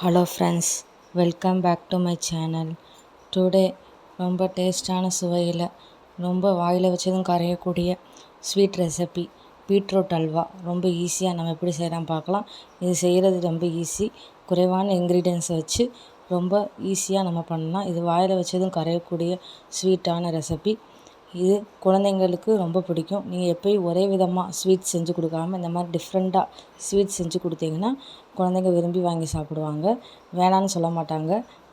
Hello friends welcome back to my channel today ரொம்ப டேஸ்டான சுவையில் ரொம்ப வாயில் வச்சதும் கரையக்கூடிய ஸ்வீட் ரெசிபி பீட்ரூட் அல்வா. ரொம்ப ஈஸியாக நம்ம எப்படி செய்யலாம் பார்க்கலாம். இது செய்கிறது ரொம்ப ஈஸி குறைவான இன்க்ரீடியன்ஸை வச்சு ரொம்ப ஈஸியாக நம்ம பண்ணலாம். இது வாயில் வச்சதும் கரையக்கூடிய ஸ்வீட்டான ரெசிபி இது குழந்தைங்களுக்கு ரொம்ப பிடிக்கும். நீங்கள் எப்பயும் ஒரே விதமாக ஸ்வீட் செஞ்சு கொடுக்காம இந்த மாதிரி டிஃப்ரெண்ட்டாக ஸ்வீட் செஞ்சு கொடுத்தீங்கன்னா குழந்தைங்க விரும்பி வாங்கி சாப்பிடுவாங்க. வேணான்னு சொல்ல மாட்டாங்க.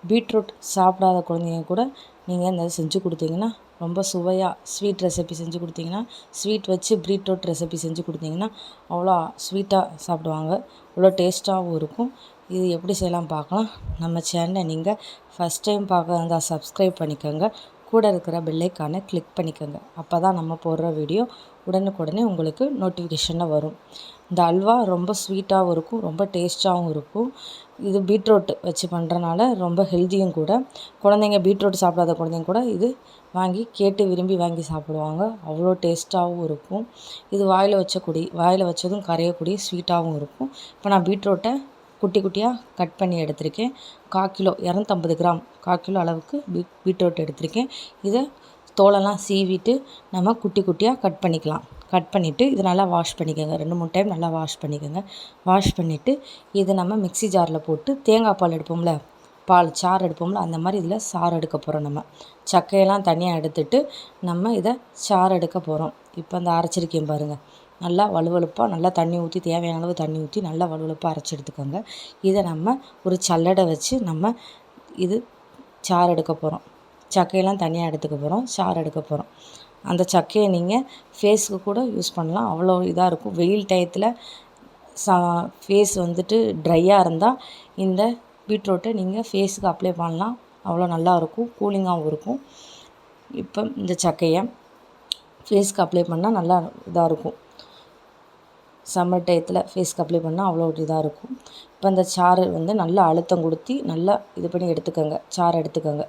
பீட்ரூட் சாப்பிடாத குழந்தைங்க கூட நீங்கள் இந்த செஞ்சு கொடுத்தீங்கன்னா ரொம்ப சுவையாக ஸ்வீட் ரெசிபி செஞ்சு கொடுத்தீங்கன்னா ஸ்வீட் வச்சு பீட்ரூட் ரெசிபி செஞ்சு கொடுத்தீங்கன்னா அவ்வளோ ஸ்வீட்டாக சாப்பிடுவாங்க. அவ்வளோ டேஸ்ட்டாகவும் இருக்கும். இது எப்படி செய்யலாம் பார்க்கலாம். நம்ம சேனலை நீங்கள் ஃபஸ்ட் டைம் பார்க்க இருந்தால் சப்ஸ்கிரைப் பண்ணிக்கோங்க. கூட இருக்கிற பெல்லைக்கானை கிளிக் பண்ணிக்கோங்க. அப்போ தான் நம்ம போடுற வீடியோ உடனுக்குடனே உங்களுக்கு நோட்டிஃபிகேஷனில் வரும். இந்த அல்வா ரொம்ப ஸ்வீட்டாகவும் இருக்கும் ரொம்ப டேஸ்ட்டாகவும் இருக்கும். இது பீட்ரூட் வச்சு பண்ணுறனால ரொம்ப ஹெல்த்தியும் கூட. குழந்தைங்க பீட்ரூட் சாப்பிடாத குழந்தைங்க கூட இது வாங்கி கேட்டு விரும்பி வாங்கி சாப்பிடுவாங்க. அவ்வளோ டேஸ்ட்டாகவும் இருக்கும். இது வாயில் வச்சக்கூடிய வாயில் வச்சதும் கரையக்கூடிய ஸ்வீட்டாகவும் இருக்கும். இப்போ நான் பீட்ரூட்டை குட்டி குட்டியாக கட் பண்ணி எடுத்திருக்கேன். கால் கிலோ இரநூத்தம்பது கிராம் கால் கிலோ அளவுக்கு பீட் பீட்ரூட் எடுத்திருக்கேன். இதை தோலெல்லாம் சீவிட்டு நம்ம குட்டி குட்டியாக கட் பண்ணிக்கலாம். கட் பண்ணிவிட்டு இது நல்லா வாஷ் பண்ணிக்கோங்க. ரெண்டு மூணு டைம் நல்லா வாஷ் பண்ணிக்கோங்க. வாஷ் பண்ணிவிட்டு இதை நம்ம மிக்ஸி ஜாரில் போட்டு தேங்காய் பால் எடுப்போம்ல பால் சாறு எடுப்போம்ல அந்த மாதிரி இதில் சாறு எடுக்க போகிறோம் நம்ம. சக்கையெல்லாம் தனியாக எடுத்துட்டு நம்ம இதை சாறு எடுக்க போகிறோம். இப்போ அந்த அரைச்சிருக்கேன் பாருங்கள் நல்லா வழுவழுப்பாக நல்லா தண்ணி ஊற்றி தேவையான அளவு தண்ணி ஊற்றி நல்லா வழுவழுப்பாக அரைச்சி எடுத்துக்கோங்க. இதை நம்ம ஒரு சல்லடை வச்சு நம்ம இது சாறு எடுக்க போகிறோம். சக்கையெல்லாம் தனியாக எடுத்துக்க போகிறோம் சாறு எடுக்க போகிறோம் அந்த சக்கையை நீங்கள் ஃபேஸுக்கு கூட யூஸ் பண்ணலாம். அவ்வளோ இதாக இருக்கும். வெயில் டயத்தில் சா ஃபேஸ் வந்துட்டு ட்ரையாக இருந்தால் இந்த பீட்ரூட்டை நீங்கள் ஃபேஸுக்கு அப்ளை பண்ணலாம். அவ்வளோ நல்லாயிருக்கும் கூலிங்காகவும் இருக்கும். இப்போ இந்த சக்கையை ஃபேஸ்க்கு அப்ளை பண்ணால் நல்லா இதாக இருக்கும். சம்மர் டயத்தில் ஃபேஸ்க்கு அப்ளை பண்ணால் அவ்வளோ ஒரு இதாக இருக்கும். இப்போ இந்த சாறு வந்து நல்லா அழுத்தம் கொடுத்தி நல்லா இது பண்ணி எடுத்துக்கோங்க. சாறு எடுத்துக்கோங்க.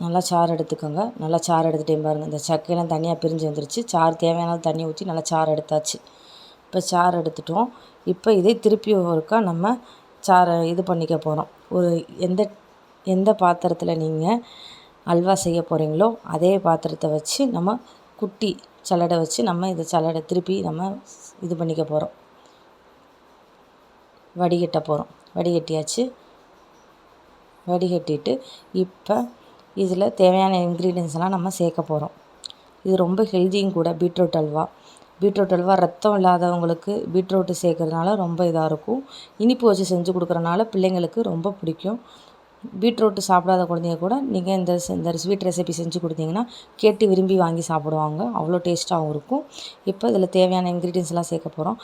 நல்லா சாறு எடுத்துக்கோங்க. நல்லா சாறு எடுத்துகிட்டே பாருங்கள் இந்த சக்கையெல்லாம் தனியாக பிரிஞ்சு வந்துருச்சு. சாறு தேவையான தண்ணி ஊற்றி நல்லா சாறு எடுத்தாச்சு. இப்போ சாறு எடுத்துட்டோம். இப்போ இதே திருப்பி ஒருக்கா நம்ம சாறை இது பண்ணிக்க போகிறோம் ஒரு எந்த எந்த பாத்திரத்தில் நீங்கள் அல்வா செய்ய போகிறீங்களோ அதே பாத்திரத்தை வச்சு நம்ம குட்டி சல்லடை வச்சு நம்ம இதை சல்லடை திருப்பி நம்ம இது பண்ணிக்க போகிறோம் வடிகட்ட போகிறோம் வடிகட்டியாச்சு. வடிகட்டிட்டு இப்போ இதில் தேவையான இன்க்ரீடியன்ஸ்லாம் நம்ம சேர்க்க போகிறோம் இது ரொம்ப ஹெல்த்தியும் கூட பீட்ரூட் அல்வா. பீட்ரூட் அல்வா ரத்தம் இல்லாதவங்களுக்கு பீட்ரூட்டு சேர்க்கறதுனால ரொம்ப இதாக இருக்கும். இனிப்பு வச்சு செஞ்சு கொடுக்குறனால பிள்ளைங்களுக்கு ரொம்ப பிடிக்கும். பீட்ரூட்டு சாப்பிடாத குழந்தைங்க கூட நீங்கள் இந்த இந்த ஸ்வீட் ரெசிபி செஞ்சு கொடுத்தீங்கன்னா கேட்டு விரும்பி வாங்கி சாப்பிடுவாங்க. அவ்வளோ டேஸ்ட்டாகவும் இருக்கும். இப்போ இதில் தேவையான இன்க்ரீடியன்ஸ்லாம் சேர்க்க போகிறோம்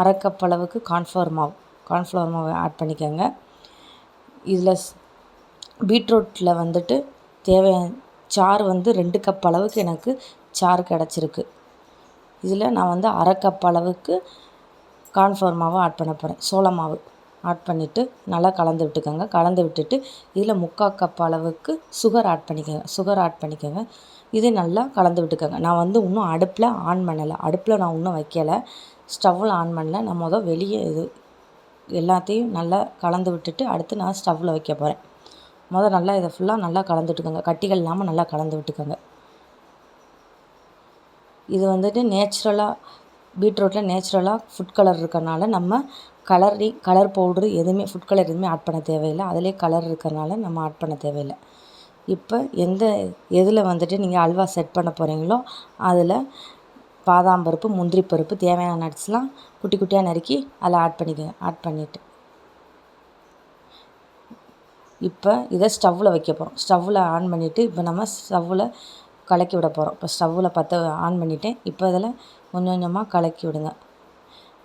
அரை கப் அளவுக்கு கார்ன்ஃப்ளவர் மாவு. கார்ன்ஃப்ளவர் மாவு ஆட் பண்ணிக்கோங்க. இதில் பீட்ரூட்டில் வந்துட்டு தேவையான சாறு வந்து ரெண்டு கப் அளவுக்கு எனக்கு சாறு கிடச்சிருக்கு. இதில் நான் வந்து அரை கப் அளவுக்கு கார்ன்ஃப்ளவர் மாவு ஆட் பண்ண போகிறேன் சோள மாவு ஆட் பண்ணிவிட்டு நல்லா கலந்து விட்டுக்கோங்க. கலந்து விட்டுட்டு இதில் முக்கால் கப் அளவுக்கு சுகர் ஆட் பண்ணிக்கோங்க. சுகர் ஆட் பண்ணிக்கோங்க. இது நல்லா கலந்து விட்டுக்கோங்க. நான் வந்து இன்னும் அடுப்பில் ஆன் பண்ணலை. அடுப்பில் நான் இன்னும் வைக்கலை. ஸ்டவ்வில் ஆன் பண்ணல. நான் மொதல் வெளியே இது எல்லாத்தையும் நல்லா கலந்து விட்டுட்டு அடுத்து நான் ஸ்டவ்வில் வைக்க போகிறேன் மொதல் நல்லா இதை ஃபுல்லாக நல்லா கலந்து விட்டுக்கோங்க கட்டிகள் இல்லாமல் நல்லா கலந்து விட்டுக்கோங்க. இது வந்துட்டு நேச்சுரலாக பீட்ரூட்டில் நேச்சுரலாக ஃபுட் கலர் இருக்கறனால நம்ம கலரி கலர் பவுட்ரு எதுவுமே ஃபுட் கலர் எதுவுமே ஆட் பண்ண தேவையில்லை. அதிலே கலர் இருக்கிறனால நம்ம ஆட் பண்ண தேவையில்லை. இப்போ எந்த எதில் வந்துட்டு நீங்கள் அல்வா செட் பண்ண போகிறீங்களோ அதில் பாதாம் பருப்பு முந்திரி பருப்பு தேவையான நட்ஸ்லாம் குட்டி குட்டியாக நறுக்கி அதில் ஆட் பண்ணிக்கோங்க. ஆட் பண்ணிவிட்டு இப்போ இதை ஸ்டவ்வில் வைக்க போகிறோம். ஸ்டவ்வில் ஆன் பண்ணிவிட்டு இப்போ நம்ம ஸ்டவ்வில் கலக்கி விட போகிறோம். இப்போ ஸ்டவ்வில் பற்ற ஆன் பண்ணிவிட்டேன் இப்போ இதில் கொஞ்சம் கொஞ்சமாக கலக்கி விடுங்க.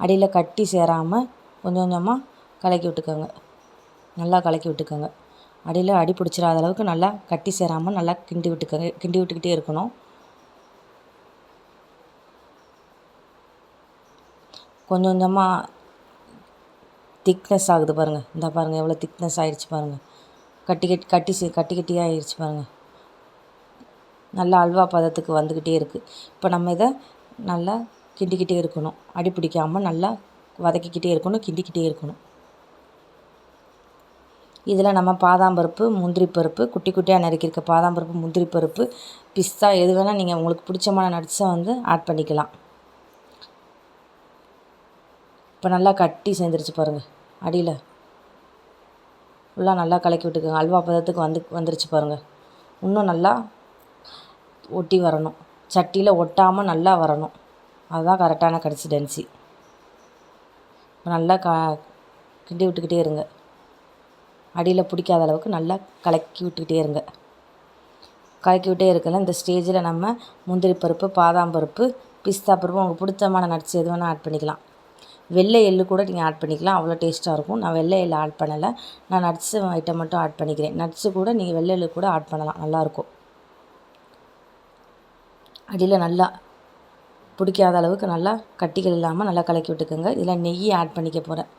அடியில் கட்டி சேராமல் கொஞ்சம் கொஞ்சமாக கலக்கி விட்டுக்கோங்க. நல்லா கலக்கி விட்டுக்கோங்க. அடியில் அடி பிடிச்சிடாத அளவுக்கு நல்லா கட்டி சேராமல் நல்லா கிண்டி விட்டுக்கோங்க. கிண்டி விட்டுக்கிட்டே இருக்கணும். கொஞ்சம் கொஞ்சமாக திக்னஸ் ஆகுது பாருங்கள் இந்த பாருங்கள் எவ்வளோ திக்னஸ் ஆகிடுச்சு பாருங்கள் கட்டி கட்டி கட்டி சே கட்டி கட்டியாக ஆயிடுச்சு பாருங்கள் நல்லா அல்வா பதத்துக்கு வந்துக்கிட்டே இருக்குது இப்போ நம்ம இதை நல்லா கிண்டிக்கிட்டே இருக்கணும். அடி பிடிக்காமல் நல்லா வதக்கிக்கிட்டே இருக்கணும் கிண்டிக்கிட்டே இருக்கணும். இதில் நம்ம பாதாம் பருப்பு முந்திரி பருப்பு குட்டி குட்டியாக நறுக்கியிருக்க பாதாம் பருப்பு முந்திரி பருப்பு பிஸ்தா எது வேணால் நீங்கள் உங்களுக்கு பிடிச்சமான நட்ஸை வந்து ஆட் பண்ணிக்கலாம். இப்போ நல்லா கட்டி சேர்ந்துருச்சு பாருங்கள் அடியில் ஃபுல்லாக நல்லா கலக்கி விட்டுக்கோங்க. அல்வா பதத்துக்கு வந்து வந்துருச்சு பாருங்கள் இன்னும் நல்லா ஒட்டி வரணும். சட்டியில் ஒட்டாமல் நல்லா வரணும். அதுதான் கரெக்டான கன்சிஸ்டன்சி நல்லா க கிண்டி விட்டுக்கிட்டே இருங்க. அடியில் பிடிக்காத அளவுக்கு நல்லா கலக்கி விட்டுக்கிட்டே இருங்க. கலக்கி விட்டே இருக்கல இந்த ஸ்டேஜில் நம்ம முந்திரி பருப்பு பாதாம் பருப்பு பிஸ்தா பருப்பு உங்களுக்கு பிடிச்சமான நட்ஸ் எது வேணால் ஆட் பண்ணிக்கலாம். வெள்ளை எள்ளு கூட நீங்கள் ஆட் பண்ணிக்கலாம். அவ்வளோ டேஸ்ட்டாக இருக்கும். நான் வெள்ளை எள்ளு ஆட் பண்ணலை. நான் நட்ஸு ஐட்டம் மட்டும் ஆட் பண்ணிக்கிறேன். நட்ஸு கூட நீங்கள் வெள்ளை எள்ளு கூட ஆட் பண்ணலாம். நல்லாயிருக்கும் அடியில் நல்லா பிடிக்காத அளவுக்கு நல்லா கட்டிகள் இல்லாமல் நல்லா கலக்கி விட்டுக்கோங்க. இதில் நெய் ஆட் பண்ணிக்க போகிறேன்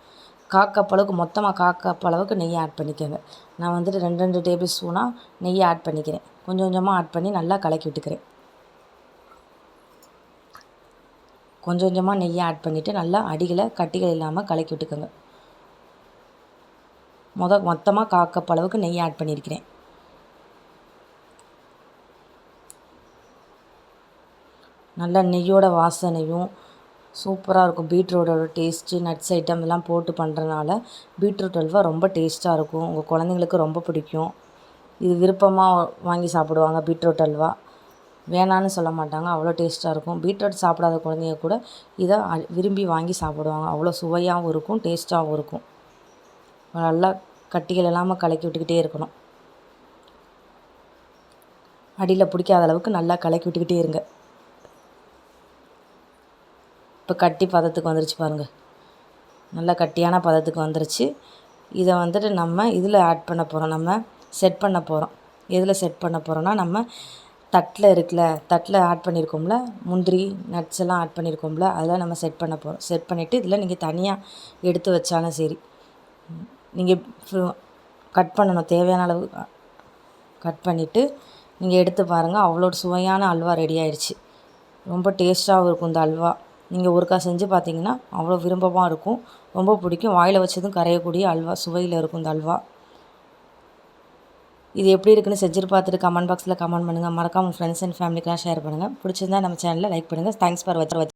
காக்கப்பளவுக்கு மொத்தமாக காக்கப்பளவுக்கு நெய் ஆட் பண்ணிக்கோங்க. நான் வந்துட்டு ரெண்டு ரெண்டு டேபிள் ஸ்பூனாக நெய் ஆட் பண்ணிக்கிறேன். கொஞ்சம் கொஞ்சமாக ஆட் பண்ணி நல்லா கலக்கி விட்டுக்கிறேன். கொஞ்சம் கொஞ்சமாக நெய்யை ஆட் பண்ணிவிட்டு நல்லா அடிகளை கட்டிகள் இல்லாமல் கலக்கி விட்டுக்கோங்க. மொத மொத்தமாக காக்கப் அளவுக்கு நெய் ஆட் பண்ணியிருக்கிறேன் நல்லா நெய்யோட வாசனையும் சூப்பராக இருக்கும். பீட்ரூட்டோட டேஸ்ட்டு நட்ஸ் ஐட்டம் எல்லாம் போட்டு பண்ணுறனால பீட்ரூட் அல்வா ரொம்ப டேஸ்ட்டாக இருக்கும். உங்கள் குழந்தைங்களுக்கு ரொம்ப பிடிக்கும். இது விருப்பமாக வாங்கி சாப்பிடுவாங்க பீட்ரூட் அல்வா. வேணான்னு சொல்ல மாட்டாங்க. அவ்வளோ டேஸ்ட்டாக இருக்கும். பீட்ரூட் சாப்பிடாத குழந்தைங்க கூட இதை விரும்பி வாங்கி சாப்பிடுவாங்க. அவ்வளோ சுவையாகவும் இருக்கும் டேஸ்ட்டாகவும் இருக்கும். நல்லா கட்டிகள் இல்லாமல் கலக்கி விட்டுக்கிட்டே இருக்கணும். அடியில் பிடிக்காத அளவுக்கு நல்லா கலக்கி விட்டுக்கிட்டே இருங்க. இப்போ கட்டி பதத்துக்கு வந்துருச்சு பாருங்கள் நல்லா கட்டியான பதத்துக்கு வந்துருச்சு. இதை வந்துட்டு நம்ம இதில் ஆட் பண்ண போகிறோம் நம்ம செட் பண்ண போகிறோம் எதில் செட் பண்ண போகிறோன்னா நம்ம தட்டில் இருக்குல்ல தட்டில் ஆட் பண்ணியிருக்கோம்ல முந்திரி நட்ஸ் எல்லாம் ஆட் பண்ணியிருக்கோம்ல அதெல்லாம் நம்ம செட் பண்ண போகிறோம் செட் பண்ணிவிட்டு இதில் நீங்கள் தனியாக எடுத்து வச்சாலும் சரி. நீங்கள் கட் பண்ணணும் தேவையான அளவு கட் பண்ணிவிட்டு நீங்கள் எடுத்து பாருங்கள் அவ்வளோ சுவையான அல்வா ரெடி ஆயிடுச்சு. ரொம்ப டேஸ்ட்டாகவும் இருக்கும் இந்த அல்வா. நீங்கள் ஒருக்கா செஞ்சு பார்த்தீங்கன்னா அவ்வளோ விரும்பமாக இருக்கும். ரொம்ப பிடிக்கும். வாயில் வச்சதும் கரையக்கூடிய அல்வா சுவையில் இருக்கும் இந்த அல்வா. இது எப்படி இருக்குன்னு செஞ்சு பார்த்துட்டு கமெண்ட் பாக்ஸில் கமெண்ட் பண்ணுங்கள் மறக்காம ஃப்ரெண்ட்ஸ் அண்ட் ஃபேமிலிக்கெலாம் ஷேர் பண்ணுங்கள் பிடிச்சிருந்தா நம்ம சேனலில் லைக் பண்ணுங்கள் தேங்க்ஸ் ஃபார் வச்சு